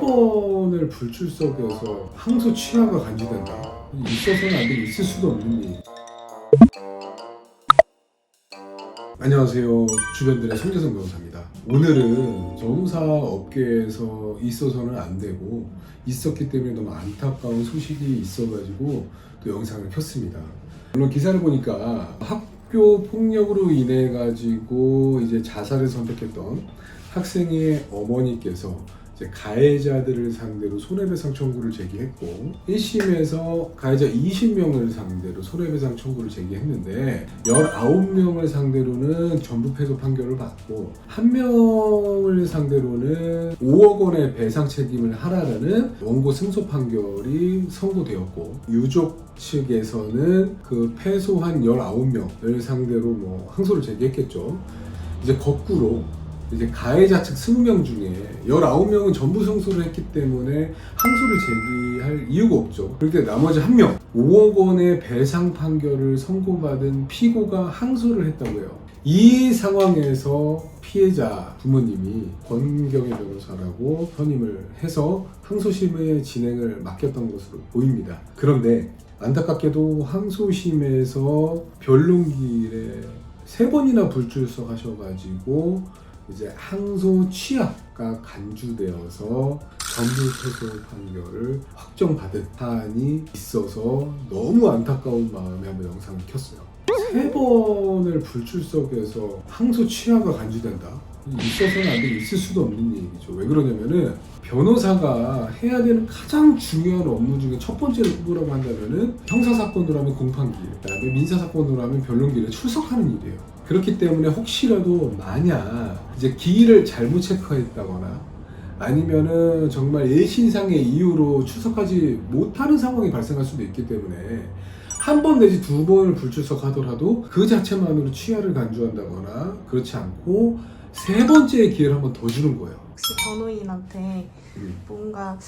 번을 불출석에서 항소 취하가 간주된다. 있어서는 안 되고 있을 수도 없는 일. 안녕하세요. 주변들의 손재성 변호사입니다. 오늘은 정사 업계에서 있어서는 안 되고 있었기 때문에 너무 안타까운 소식이 있어가지고 또 영상을 켰습니다. 물론 기사를 보니까 학교 폭력으로 인해 가지고 이제 자살을 선택했던 학생의 어머니께서 가해자들을 상대로 손해배상 청구를 제기했고 1심에서 가해자 20명을 상대로 손해배상 청구를 제기했는데 19명을 상대로는 전부 패소 판결을 받고 한 명을 상대로는 5억 원의 배상 책임을 하라는 원고 승소 판결이 선고되었고 유족 측에서는 그 패소한 19명을 상대로 뭐 항소를 제기했겠죠. 이제 거꾸로 이제 가해자 측 20명 중에 19명은 전부 승소를 했기 때문에 항소를 제기할 이유가 없죠. 그런데 나머지 한 명, 5억 원의 배상 판결을 선고받은 피고가 항소를 했다고요. 이 상황에서 피해자 부모님이 권경의 변호사라고 선임을 해서 항소심의 진행을 맡겼던 것으로 보입니다. 그런데 안타깝게도 항소심에서 변론기일에 세 번이나 불출석 하셔가지고 이제 항소 취하가 간주되어서 전부 패소 판결을 확정받은 사안이 있어서 너무 안타까운 마음에 한번 영상을 켰어요. 세 번을 불출석해서 항소 취하가 간주된다. 있어서는 안 되고 있을 수도 없는 얘기죠. 왜 그러냐면은 변호사가 해야 되는 가장 중요한 업무 중에 첫 번째를 꼽으라고 한다면은 형사 사건으로 하면 공판기, 그다음에 민사 사건으로 하면 변론기에 출석하는 일이에요. 그렇기 때문에 혹시라도 만약 이제 기일을 잘못 체크했다거나 아니면은 정말 예신상의 이유로 출석하지 못하는 상황이 발생할 수도 있기 때문에 한 번 내지 두 번을 불출석하더라도 그 자체만으로 취하를 간주한다거나 그렇지 않고 세 번째의 기회를 한 번 더 주는 거예요. 혹시 변호인한테 음. 뭔가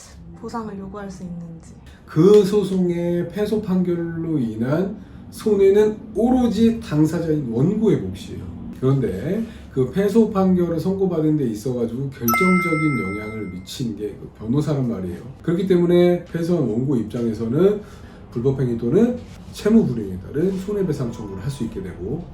보상을 요구할 수 있는지 그 소송의 패소 판결로 인한 손해는 오로지 당사자인 원고의 몫이에요. 그런데 그 패소 판결을 선고받은 데 있어가지고 결정적인 영향을 미친 게 그 변호사란 말이에요. 그렇기 때문에 패소한 원고 입장에서는 불법행위 또는 채무불이행에 따른 손해배상 청구를 할 수 있게 되고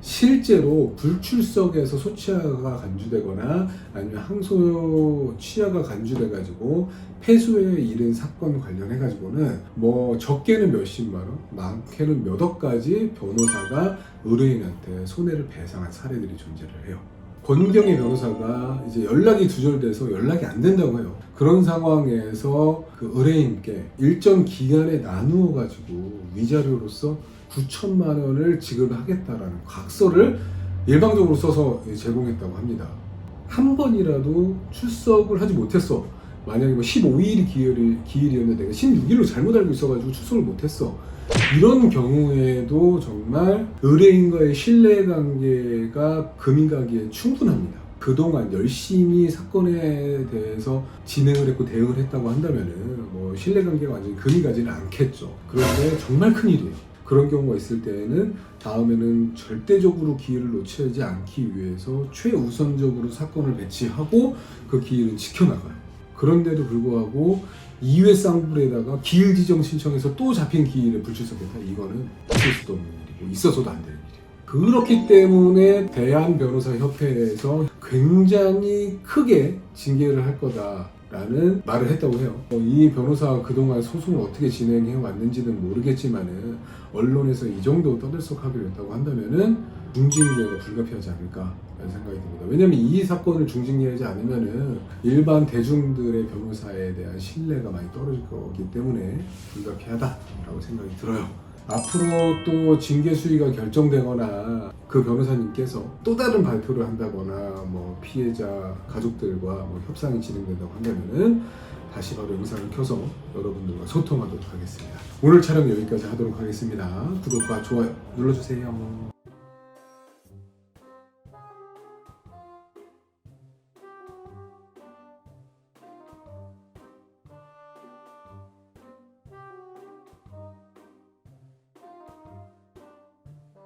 실제로 불출석에서 소취하가 간주되거나 아니면 항소 취하가 간주돼 가지고 패소에 이른 사건 관련해 가지고는 뭐 적게는 몇십만 원, 많게는 몇 억까지 변호사가 의뢰인한테 손해를 배상한 사례들이 존재를 해요. 권경의 변호사가 이제 연락이 두절돼서 연락이 안 된다고 해요. 그런 상황에서 그 의뢰인께 일정 기간에 나누어 가지고 위자료로서 9천만 원을 지급하겠다라는 각서를 일방적으로 써서 제공했다고 합니다. 한 번이라도 출석을 하지 못했어. 만약에 뭐 15일이 기일이, 기일이었는데 내가 16일로 잘못 알고 있어가지고 출석을 못했어. 이런 경우에도 정말 의뢰인과의 신뢰관계가 금이 가기에 충분합니다. 그동안 열심히 사건에 대해서 진행을 했고 대응을 했다고 한다면은 뭐 신뢰관계가 완전히 금이 가지는 않겠죠. 그런데 정말 큰일이에요. 그런 경우가 있을 때에는 다음에는 절대적으로 기회를 놓치지 않기 위해서 최우선적으로 사건을 배치하고 그 기회를 지켜나가요. 그런데도 불구하고 2회 쌍불에다가 기일 지정 신청해서 또 잡힌 기일에 불출석했다. 이거는 있을 수도 없는 일이고 있어서도 안 되는 일이에요. 그렇기 때문에 대한변호사협회에서 굉장히 크게 징계를 할 거다 라는 말을 했다고 해요. 어, 이 변호사가 그동안 소송을 어떻게 진행해 왔는지는 모르겠지만은 언론에서 이 정도 떠들썩하기로 했다고 한다면은 중징계가 불가피하지 않을까 라는 생각이 듭니다. 왜냐하면 이 사건을 중징계하지 않으면은 일반 대중들의 변호사에 대한 신뢰가 많이 떨어질 거기 때문에 불가피하다라고 생각이 들어요. 앞으로 또 징계 수위가 결정되거나 그 변호사님께서 또 다른 발표를 한다거나 뭐 피해자 가족들과 뭐 협상이 진행된다고 한다면은 다시 바로 영상을 켜서 여러분들과 소통하도록 하겠습니다. 오늘 촬영 여기까지 하도록 하겠습니다. 구독과 좋아요 눌러주세요.